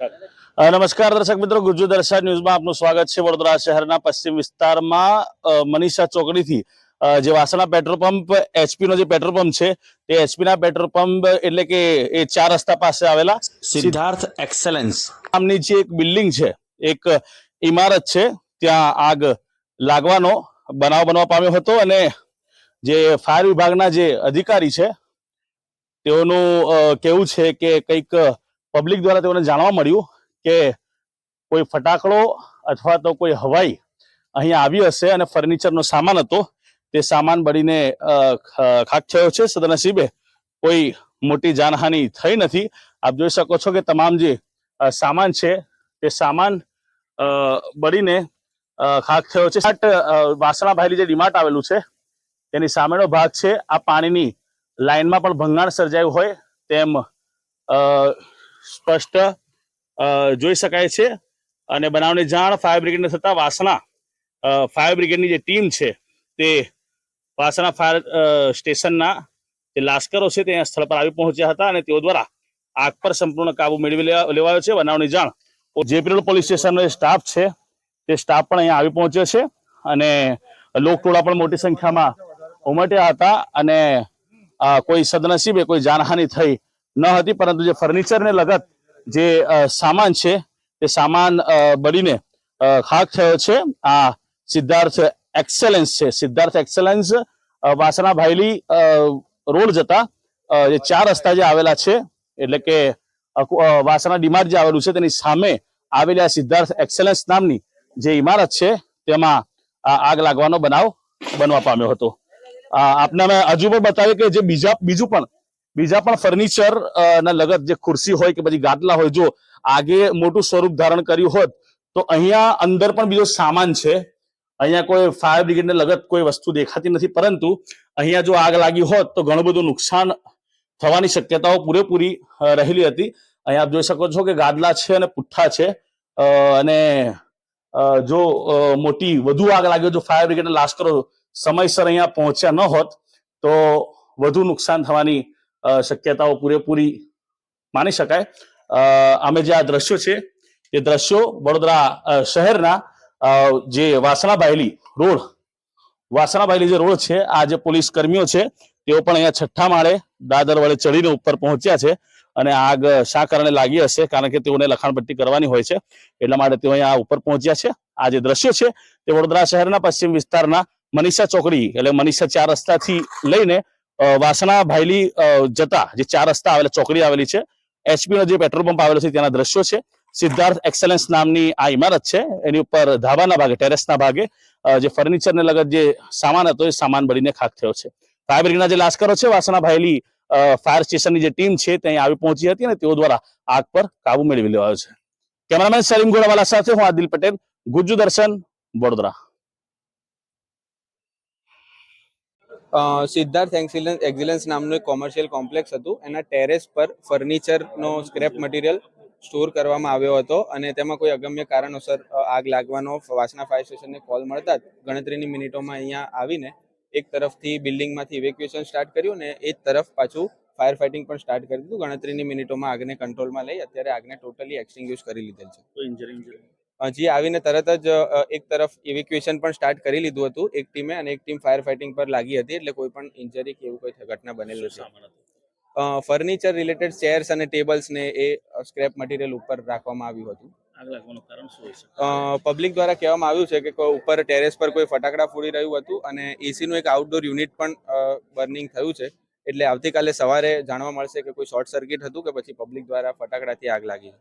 નમસ્કાર દર્શક મિત્રો ગુજુ દર્શન ન્યૂઝમાં આપનું સ્વાગત છે વડોદરા શહેરના પશ્ચિમ વિસ્તારમાં મનીષા ચોકડીથી. જે વાસણા પેટ્રોલ પંપ એચપી નો જે પેટ્રોલ પંપ છે તે એચપી ના પેટ્રોલ પંપ એટલે કે એ ચાર રસ્તા પાસે આવેલા. સિદ્ધાર્થ એક્સેલન્સ. નામની જે એક બિલ્ડિંગ છે એક ઇમારત છે ત્યાં આગ લાગવાનો બનાવ બનવા પામ્યો હતો અને જે ફાયર વિભાગના જે અધિકારી છે તેઓનું કેવું છે કે કંઈક પબ્લિક દ્વારા તેઓને જાણવા મળ્યું કે કોઈ ફટાકડો અથવા તો કોઈ હવાઈ અહીંયા આવી હશે અને ફર્નિચરનો સામાન હતો, તે સામાન બળીને ખાક થયો છે. સદનસીબે કોઈ મોટી જાનહાનિ થઈ નથી. આપ જોઈ શકો છો કે તમામ જે સામાન છે, તે સામાન બળીને ખાક થયો છે. વાસણા ભાઈલી જે ડીમાર્ટ આવેલું છે, તેની સામેનો ભાગ છે. આ પાણીની લાઈનમાં પણ ભંગાણ સર્જાયું હોય તેમ સ્પષ્ટ જોઈ શકાય છે. અને બનાવની જાણ ફાયર બ્રિગેડને થતાં વાસણા ફાયર બ્રિગેડની જે ટીમ છે, તે વાસણા ફાયર સ્ટેશનના જે લાશ્કરો છે તે સ્થળ પર આવી પહોંચ્યા હતા અને તેઓ દ્વારા આગ પર સંપૂર્ણ કાબુ મેળવી લેવા- લેવાયો છે. બનાવની જાણ જેપીરોડ પોલીસ સ્ટેશનનો જે સ્ટાફ છે, તે સ્ટાફ પણ અહીંયા આવી પહોંચ્યો છે અને લોકટોળા પણ મોટી સંખ્યામાં ઉમટ્યા હતા અને કોઈ સદનસીબે કોઈ જાનહાનિ થઈ ન હતી, પરંતુ જે ફર્નિચરને લગત જે સામાન છે, તે સામાન બળીને ખાક થયો છે. આ સિદ્ધાર્થ એક્સેલન્સ છે. સિદ્ધાર્થ એક્સેલન્સ વાસણા ભાયલી રોડ જતા જે ચાર રસ્તા જે આવેલા છે, એટલે કે વાસણા ડીમાર્ટ જે આવેલું છે, તેની સામે આવેલી આ સિદ્ધાર્થ એક્સેલન્સ નામની જે ઇમારત છે, તેમાં આગ લાગવાનો બનાવ બનવા પામ્યો હતો. આપને અમે હજુ પણ બતાવીએ કે જે બીજા, બીજું પણ બીજા પણ ફર્નિચર ના લગત જે ખુરશી હોય કે પછી ગાદલા હોય, જો આગે મોટું સ્વરૂપ ધારણ કર્યું હોત, તો અહીંયા અંદર પણ બીજો સામાન છે. અહીંયા કોઈ ફાયર બ્રિગેડને લગત કોઈ વસ્તુ દેખાતી નથી, પરંતુ અહીંયા જો આગ લાગી હોત, તો ઘણું બધું નુકસાન થવાની શક્યતાઓ પૂરેપૂરી રહેલી હતી. અહીંયા આપ જોઈ શકો છો કે ગાદલા છે અને પુઠ્ઠા છે. અને જો મોટી વધુ આગ લાગ્યો જો ફાયર બ્રિગેડના લાશ્કરો સમયસર અહીંયા પહોંચ્યા ન હોત, તો વધુ નુકસાન થવાની શક્યતાઓ પૂરેપૂરી માની શકાય. અમે જે આ દ્રશ્યો છે, એ દ્રશ્યો વડોદરા શહેરના જે વાસણાબાયલી રોડ, વાસણાબાયલી જે રોડ છે, આ જે પોલીસ કર્મીઓ છે, તેઓ પણ અહીંયા છઠ્ઠા માળે દાદર વડે ચડીને ઉપર પહોંચ્યા છે અને આગ શા કારણે લાગી હશે કારણ કે તેઓને લખાણપટ્ટી કરવાની હોય છે. એટલા માટે તેઓ અહીંયા ઉપર પહોંચ્યા છે. આ જે દ્રશ્યો છે, તે વડોદરા શહેરના પશ્ચિમ વિસ્તારના મનીષા ચોકડી એટલે મનીષા ચાર રસ્તાથી લઈને વાસણા ભાયલી જતા જે ચાર રસ્તા આવેલા, ચોકડી આવેલી છે એચપી નો જે પેટ્રોલ પંપ આવેલો છે ત્યાંના દ્રશ્યો છે. સિદ્ધાર્થ એક્સેલન્સ નામની આ ઇમારત છે. એની ઉપર ધાબાના ભાગે, ટેરેસના ભાગે જે ફર્નિચરને લગત જે સામાન હતો, એ સામાન બળીને ખાક થયો છે. ફાયર બ્રિગેડના જે લાશ્કરો છે, વાસણા ભાયલી ફાયર સ્ટેશનની જે ટીમ છે, ત્યાં આવી પહોંચી હતી અને તેઓ દ્વારા આગ પર કાબુ મેળવી લેવાયો છે. કેમેરામેન સલીમ ગોડાવાલા સાથે હું આદિલ પટેલ, ગુજ્જુ દર્શન, વડોદરા. સિદ્ધાર્થ એક્સિલન્સ એક્સિલન્સ નામનું એક કોમર્શિયલ કોમ્પ્લેક્સ હતું. એના ટેરેસ પર ફર્નિચરનો સ્ક્રેપ મટીરિયલ સ્ટોર કરવામાં આવ્યો હતો અને તેમાં કોઈ અગમ્ય કારણોસર આગ લાગવાનો, વાસના ફાયર સ્ટેશનને કોલ મળતા જ ગણતરીની મિનિટોમાં અહીંયા આવીને એક તરફથી બિલ્ડિંગમાંથી ઇવેક્યુએશન સ્ટાર્ટ કર્યું ને એ તરફ પાછું ફાયર ફાઇટિંગ પણ સ્ટાર્ટ કરી દીધું. ગણતરીની મિનિટોમાં આગને કંટ્રોલમાં લઈ અત્યારે આગને ટોટલી એક્સટિંગ્યુશ કરી લીધેલ છે. હજી આવીને તરત જ એક તરફ ઇવેક્યુએશન પણ સ્ટાર્ટ કરી લીધું હતું. એક ટીમે અને એક ટીમ ફાયર ફાઇટિંગ પર લાગી હતી એટલે કોઈ પણ ઇન્જરી કે એવું કોઈ ઘટના બનેલું છે. ફર્નિચર રિલેટેડ ચેર્સ અને ટેબલ્સ ને એ સ્ક્રેપ મટીરિયલ ઉપર રાખવામાં આવ્યું હતું. પબ્લિક દ્વારા કહેવામાં આવ્યું છે કે ઉપર ટેરેસ પર કોઈ ફટાકડા ફોડી રહ્યું હતું અને એસીનું એક આઉટડોર યુનિટ પણ બર્નિંગ થયું છે. એટલે આવતીકાલે સવારે જાણવા મળશે કે કોઈ શોર્ટ સર્કિટ હતું કે પછી પબ્લિક દ્વારા ફટાકડાથી આગ લાગી.